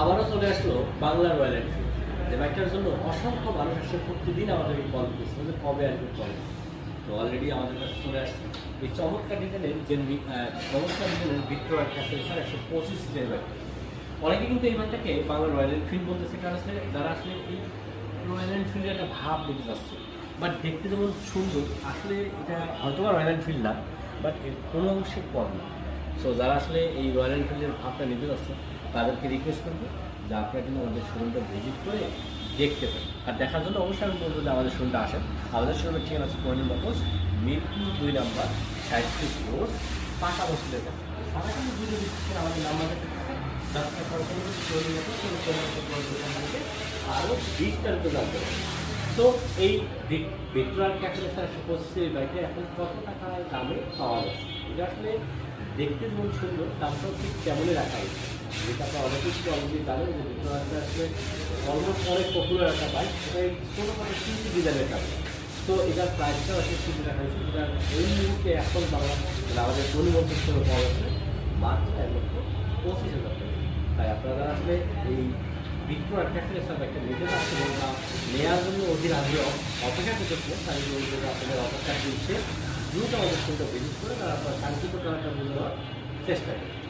আবারও চলে আসলো বাংলা রয়্যাল এনফিল্ড যে বাইকটার জন্য অসংখ্য মানুষ আসলে প্রতিদিন আমাদেরকে কল করছে, যে কবে আসবে কবে তো অলরেডি আমাদের কাছে চলে আসছে। এই চমৎকার ডিজাইনের যে চমৎকার ডিজাইনের ভিক্টোর ক্যাসেলসার একশো পঁচিশ সিটের বাইক। অনেকে কিন্তু এই বাইকটাকে বাংলা রয়্যাল এনফিল্ড বলতেছে, কারণ আসলে যারা আসলে এই রয়্যাল এনফিল্ডের একটা ভাব নিতে যাচ্ছে বাট দেখতে যেমন সুন্দর, আসলে এটা হয়তো বা রয়্যাল এনফিল্ড না বাট এর কোনো অংশে কম না। সো যারা আসলে এই রয়্যাল এনফিল্ডের ভাবটা নিতে যাচ্ছে তাদেরকে রিকোয়েস্ট করব যে আপনারা কিন্তু আমাদের শোরুমটা ভিজিট করে দেখতে পারেন। আর দেখার জন্য অবশ্যই আমি বলব যে আমাদের শোরুমটা আসেন। আমাদের শোরুমের ঠিকানা আছে পয়েন্ট নম্বর মিরপুর দুই নাম্বার সাহিত্রিক রোড, পাকা মসজিদের কাছে। আমাদের নাম্বার সাবস্ক্রাইব করার জন্য শোরুম মতো কোনো সম্পর্কে আরও বিস্তারিত জানতে পারেন তো এই ক্যাফে স্যার পঁচিশে বাইকে এখন কত টাকা দামে পাওয়া যাচ্ছে এটা আসলে দেখতে যেমন সুন্দর দামটাও ঠিক তেমনই রাখা হয়েছে। যেটা আপনার অনেক কিছু অলরেডি জানেন যে ভিক্টোরিয়াটা আসলে অলমোস্ট অনেক পপুলার একটা বাইক সেটা এই ছোটোখাটো তিনটি ডিজাইনের একটা bike। তো এটার প্রাইসটাও আসলে ঠিক রাখা হয়েছে। যেটা এই মুহূর্তে এখন বাংলা মানে আমাদের পরিবর্তন করে পাওয়া যাচ্ছে মাত্র এক লক্ষ পঁচিশ হাজার তাই আপনারা আসলে এই বিক্রয় ট্যাক্সের সাথে একটা নিতে পারছেন বা নেওয়ার জন্য অধীর আগে অপেক্ষা করতেছিলেন তাই যে আপনাদের অপেক্ষা দিচ্ছে দ্রুত অবস্থানটা সঙ্গে করে তারা শান্তিপূর্ণ একটা চেষ্টা করেন